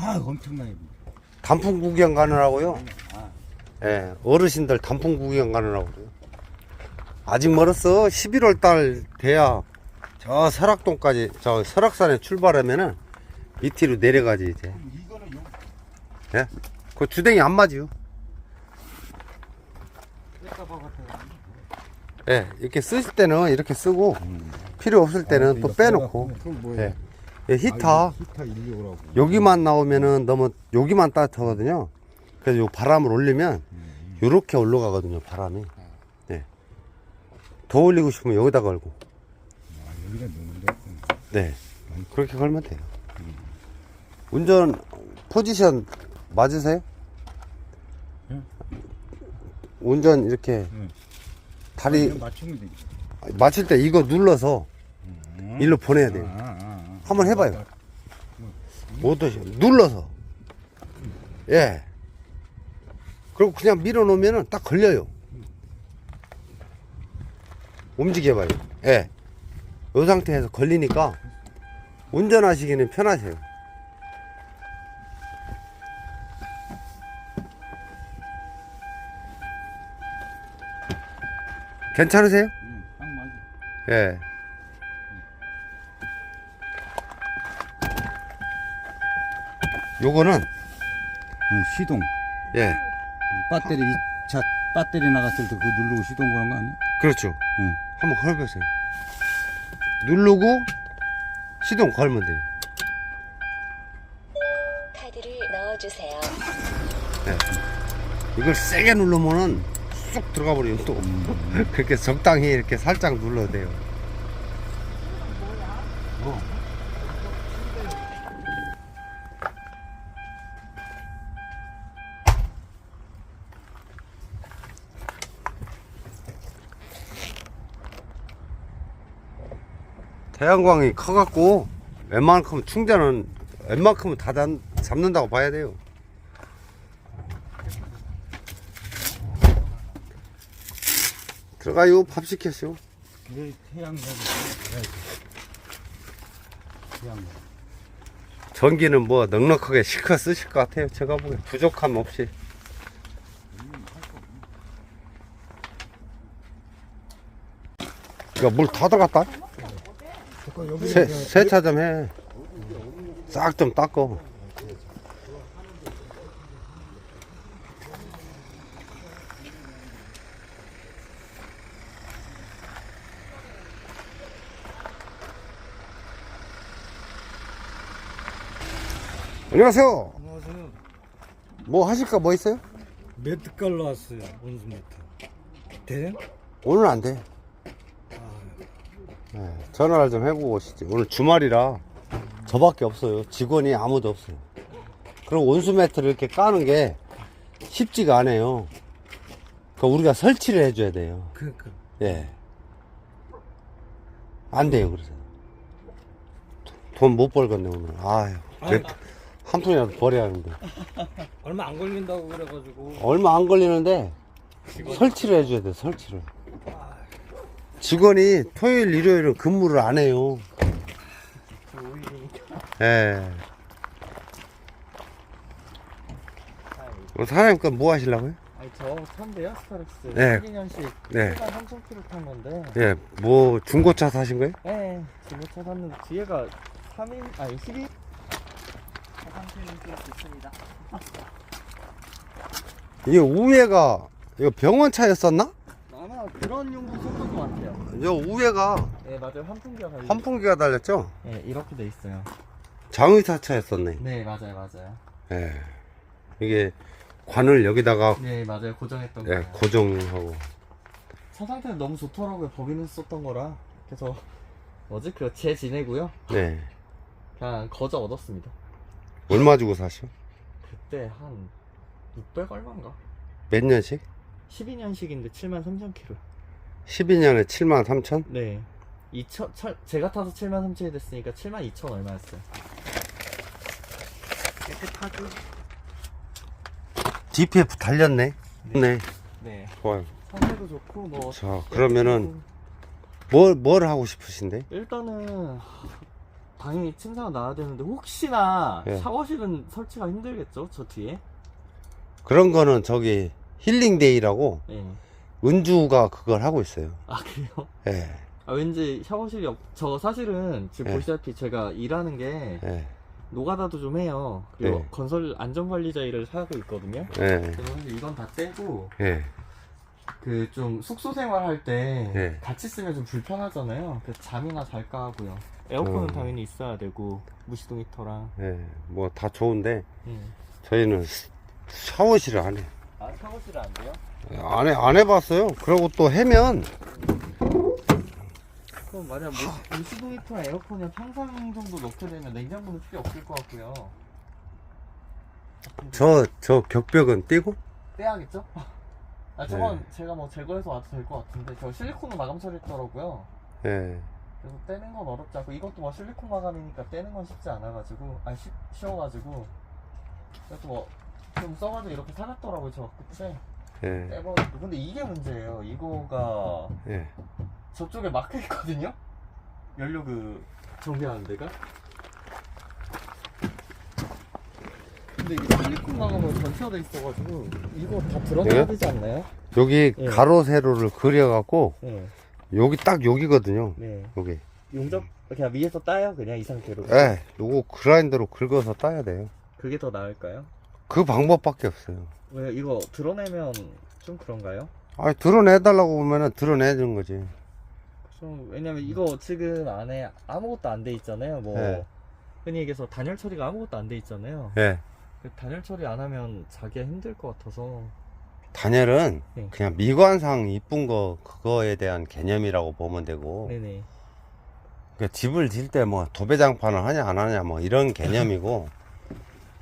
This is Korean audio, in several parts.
아 엄청나게. 단풍 구경 가느라고요. 아, 예, 어르신들 단풍 구경 가느라고 그래요. 아직 멀었어. 11월 달 돼야 저 설악동까지, 저 설악산에 출발하면은 밑으로 내려가지, 이제. 이거는 요 예? 그 주댕이 안. 뺄까봐 같아. 예, 이렇게 쓰실 때는 이렇게 쓰고, 필요 없을 때는 또 빼놓고. 그럼 뭐야? 예. 예, 히터. 히터 1.6라고. 여기만 나오면은 너무, 여기만 따뜻하거든요. 그래서 요 바람을 올리면, 요렇게 올라가거든요, 바람이. 예. 더 올리고 싶으면 여기다 걸고. 아, 여기가 너무 좋고. 네. 그렇게 걸면 돼요. 운전 포지션 맞으세요? 응. 운전 이렇게 응. 다리 맞추면 되지. 맞출 때 이거 눌러서 음. 일로 보내야 돼요. 아, 아, 아. 한번 해봐요. 못 하시 눌러서. 예. 그리고 그냥 밀어 놓으면은 딱 걸려요. 움직여봐요. 예. 이 상태에서 걸리니까 운전하시기는 편하세요. 괜찮으세요? 예. 요거는 응, 시동. 예 배터리 2차 배터리 나갔을 때 그거 누르고 시동 거는 거 아니야? 그렇죠. 응. 한번 걸어보세요. 누르고 시동 걸면 돼요. 카드를 넣어주세요. 이걸 세게 누르면은 쑥 들어가 버려요 또. 그렇게 적당히 이렇게 살짝 눌러도 돼요. 태양광이 커갖고 웬만큼 충전은 웬만큼은 다 잡- 잡는다고 봐야 돼요. 들어가요 밥 시켰어. 그 태양광. 태양광. 전기는 뭐 넉넉하게 실컷 쓰실 것 같아요. 제가 보기엔 부족함 없이. 야, 물 다 들어갔다? 세, 세차 좀 해. 싹 좀 닦어. 안녕하세요. 안녕하세요. 뭐 하실까 뭐 있어요? 매트 깔러 왔어요. 온수 매트. 돼요? 오늘 안 돼. 네, 전화를 좀 해보고 오시지. 오늘 주말이라 저밖에 없어요. 직원이 아무도 없어요. 그리고 온수 매트를 이렇게 까는 게 쉽지가 않아요. 그러니까 우리가 설치를 해줘야 돼요. 그러니까 예. 안 돼요, 그래서. 돈 못 벌겠네, 오늘. 아유. 한 푼이라도 벌어야 하는데. 얼마 안 걸린다고 그래가지고 얼마 안 걸리는데 설치를 해줘야 돼 설치를 직원이 토요일 일요일은 근무를 안 해요 예 어, 사장님 건뭐 하시려고요? 아니 저 선데요 스타렉스 네. 12년식 네. 7만 3,000km 탄 건데 예, 뭐 중고차 사신 거예요? 네 중고차 샀는데 뒤에가 3인 아니 12 상태는 좋습니다 이게 우회가 이거 병원 차였었나? 아마 그런 용도 것 같아요 저 우회가 네 맞아요 환풍기가 달려 환풍기가 달렸죠? 네 이렇게 돼 있어요 장의사차였었네 네 맞아요 맞아요 예. 이게 관을 여기다가 네 맞아요 고정했던 예, 거예요 고정하고 차 상태는 너무 좋더라고요 법인은 썼던 거라 그래서 뭐지 그거 재 지내고요 네. 그냥 거저 얻었습니다 얼마 주고 사셔? 그때 한 600 얼마인가? 몇 년씩? 12년식인데 7만 3천 킬로. 12년에 7만 3천? 네. 2천, 차, 제가 타서 7만 3천이 됐으니까 7만 2천 얼마였어요. 깨끗하죠? DPF 달렸네. 네. 네. 좋아요. 상태도 좋고 뭐. 자, 그러면은 뭘, 뭘 하고 싶으신데? 일단은 당연히 침사가 나야 되는데 혹시나 예. 샤워실은 설치가 힘들겠죠? 저 뒤에? 그런 거는 저기 힐링데이라고 예. 은주가 그걸 하고 있어요. 아 그래요? 예, 아, 왠지 샤워실이 없... 저 사실은 지금 예. 보시다시피 제가 일하는 게 예, 노가다도 좀 해요. 그리고 네. 건설 안전관리자 일을 하고 있거든요. 예, 그래서 사실 이건 다 떼고 예. 그 좀 숙소 생활할 때 네. 같이 쓰면 좀 불편하잖아요. 그래서 잠이나 잘까 하고요. 에어컨은 음. 당연히 있어야 되고 무시동 히터랑. 예, 뭐 다 좋은데 음. 저희는 샤워실을 안 해. 아 샤워실 안 돼요? 안 해, 안 해봤어요. 그리고 또 해면 그럼 만약 무시, 무시동 히터랑 에어컨이 평상 정도 넣게 되면 냉장고는 필요 없을 것 같고요. 저, 저 벽벽은 띄고? 떼야겠죠? 아 저건 네. 제가 뭐 제거해서 와도 될 것 같은데 저 실리콘으로 마감 처리했더라고요. 예, 그래서 떼는 건 어렵지 않고 이것도 뭐 실리콘 마감이니까 떼는 건 쉽지 않아가지고 아니 쉬, 쉬워가지고 그래서 뭐 좀 써가지고 이렇게 살았더라고요 저 그때 예, 떼버리고 근데 이게 문제예요 이거가 예. 저쪽에 막혀 있거든요 연료 그 정비하는 데가 근데 이게 실리콘 마감으로 전체가 돼 있어가지고 이거 다 드러내야 네? 되지 않나요? 여기 예. 가로 세로를 그려갖고 네, 여기 딱 여기거든요. 네. 여기. 용접 그냥 위에서 따요 그냥 이 상태로 예, 요거 그라인더로 긁어서 따야 돼요. 그게 더 나을까요? 그 방법밖에 없어요. 왜 이거 드러내면 좀 그런가요? 아, 드러내달라고 보면은 드러내는 거지. 좀 왜냐면 이거 지금 안에 아무것도 안 돼 있잖아요. 뭐 네. 흔히 얘기해서 단열 처리가 아무것도 안 돼 있잖아요. 예. 그 단열 처리 안 하면 자기가 힘들 것 같아서 단열은 네. 그냥 미관상 이쁜 거 그거에 대한 개념이라고 보면 되고 네네 그러니까 집을 질 때 뭐 도배장판을 하냐 안 하냐 뭐 이런 개념이고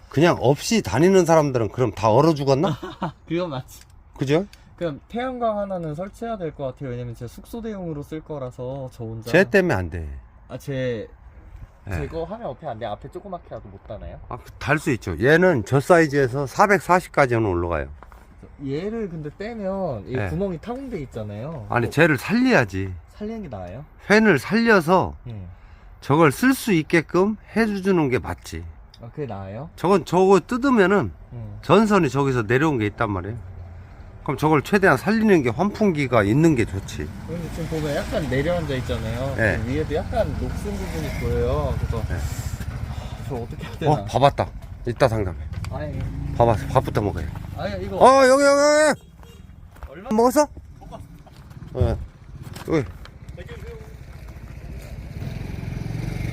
그냥 없이 다니는 사람들은 그럼 다 얼어 죽었나? 그건 맞지. 그죠? 그냥 태양광 하나는 설치해야 될 것 같아요. 왜냐면 제가 숙소 대용으로 쓸 거라서 저 혼자. 쟤 때문에 안 돼. 아제 예. 제거 하면 앞에 안 돼. 앞에 조그맣게 하도 못 다나요? 아, 달 수 있죠. 얘는 저 사이즈에서 440까지는 올라가요. 얘를 근데 떼면 이 네. 구멍이 타공돼 있잖아요. 아니, 뭐 쟤를 살려야지. 살리는 게 나아요? 팬을 살려서 응. 저걸 쓸 수 있게끔 해주는 게 맞지. 아 그게 나아요? 저건 저거 뜯으면은 응. 전선이 저기서 내려온 게 있단 말이에요. 그럼 저걸 최대한 살리는 게 환풍기가 있는 게 좋지. 근데 지금 보면 약간 내려앉아 있잖아요. 네. 그 위에도 약간 녹슨 부분이 보여요. 그래서 네. 저 어떻게 해야 되나? 어, 밥 왔다. 이따 상담해. 아니, 밥 왔어. 밥부터 먹어요. 아니 이거 어, 여기, 여기, 여기. 얼마? 먹었어? 어. 여기.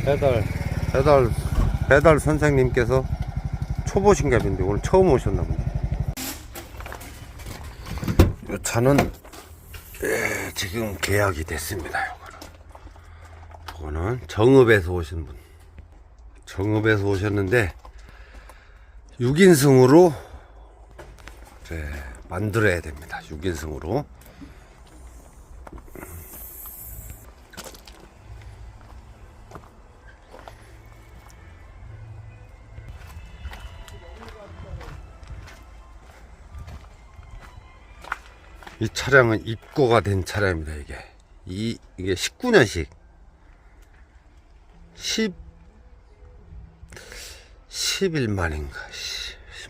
배달, 배달, 배달 선생님께서 초보 신갑인데 오늘 처음 오셨나 보네. 이 차는 예, 지금 계약이 됐습니다. 요거는 정읍에서 오신 분. 정읍에서 오셨는데 6인승으로 네, 만들어야 됩니다. 6인승으로. 이 차량은 입고가 된 차량입니다, 이게. 이, 이게 19년식. 10, 11만인가,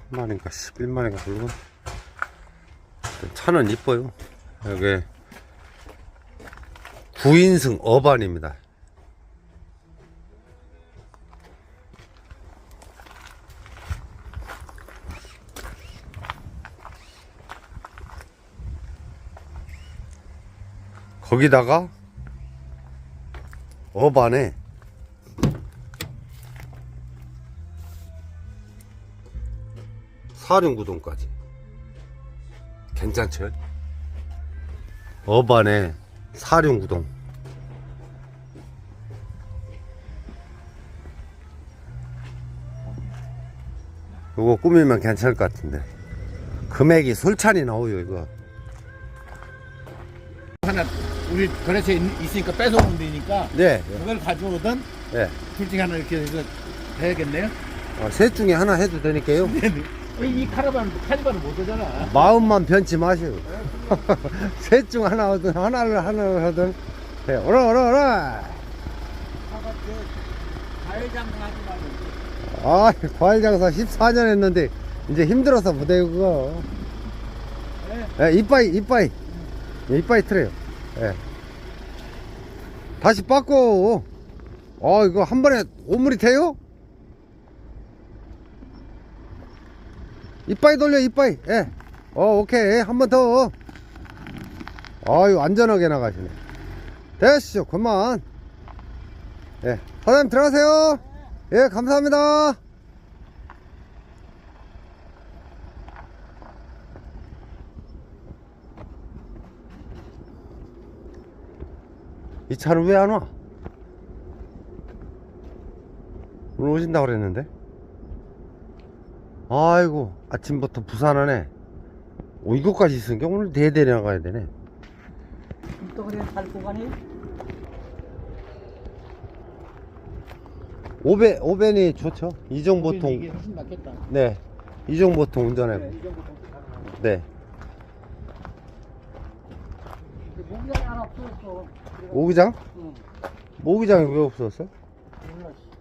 10만인가, 11만인가, 물론. 차는 이뻐요. 여기 9인승 어반입니다. 거기다가 어반에 사륜구동까지. 괜찮죠? 어반에 사륜구동. 요거 꾸미면 괜찮을 것 같은데. 금액이 솔찬이 나오요 이거. 하나 우리 거래처에 있- 있으니까 뺏어오면 되니까 네, 그걸 가져오든 네. 둘 중에 하나 이렇게 해서 해야겠네요. 어, 셋 중에 하나 해도 되니까요 이 카라반 카니발은 못 오잖아. 마음만 변치 마시고 셋 중 하나 하든 하나를 하나를 하든 네, 오라 오라 오라 과일 장사하지 말고. 아, 과일 장사 14년 했는데 이제 힘들어서 못해요 그거. 예, 이빠이 이빠이 예, 이빠이 틀어요. 예. 다시 바꿔. 어 이거 한 번에 오물이 돼요? 이빠이 돌려 이빠이. 예. 어 오케이 한 번 더. 아유 안전하게 나가시네. 됐죠 그만. 예. 사장님 들어가세요. 예 감사합니다. 이 차는 왜 안 와? 오늘 오신다고 그랬는데? 아이고, 아침부터 부산하네. 오, 이거까지 있으니까 오늘 대대리 나가야 되네. 또 그래 살고 가니? 오벤, 오벤이 좋죠. 낫겠다. 네. 이종보통 운전하고. 이 정도 정도 가능하네. 네. 목장이 하나 없어졌어. 모기장? 응. 모기장이 왜 없었어요? 몰라. 씨.